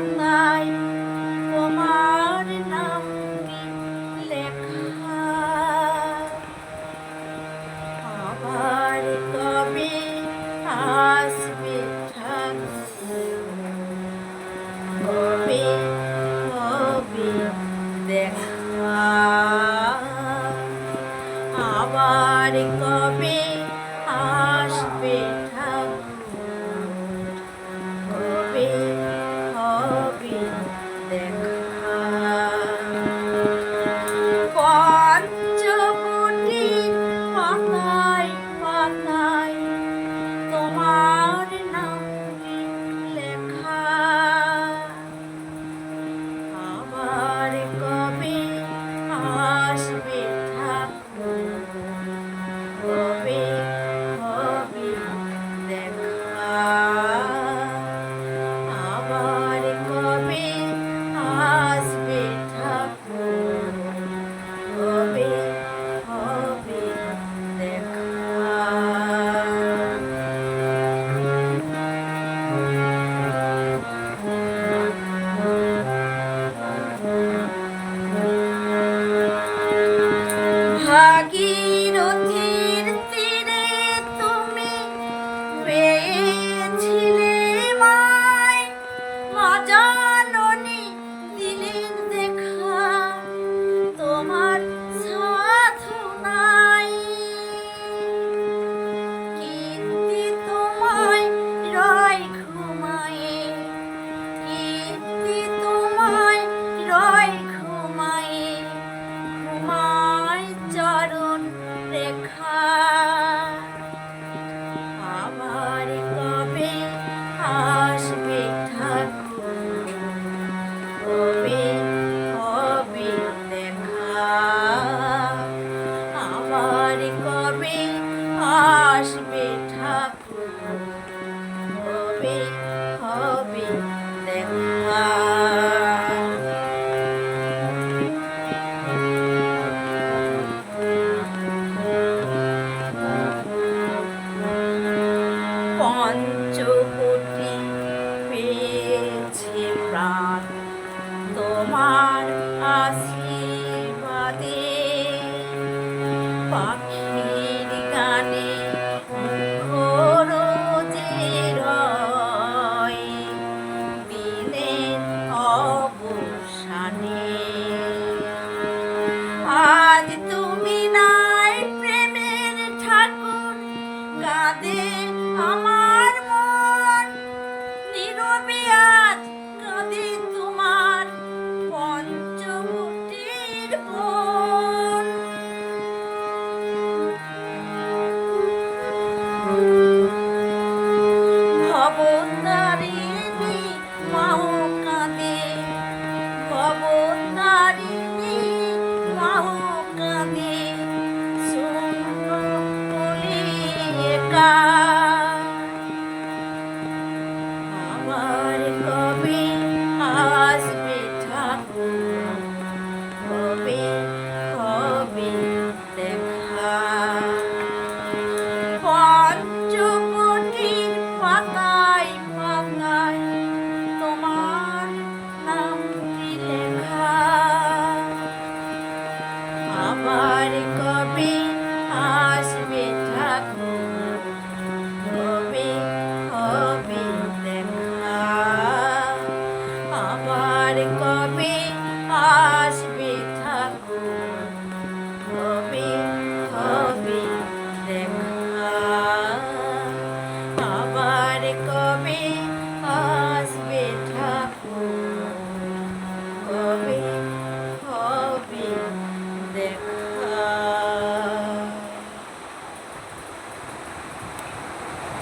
night. আসবে ঠাকুর হবে হবে দেখা। পঞ্চকোটি পেয়েছে প্রাণ তোমার আশীর্বাদে। পাক ভবতারিণী মাও কাঁদে। ভবতারিণী মাও কাঁদে।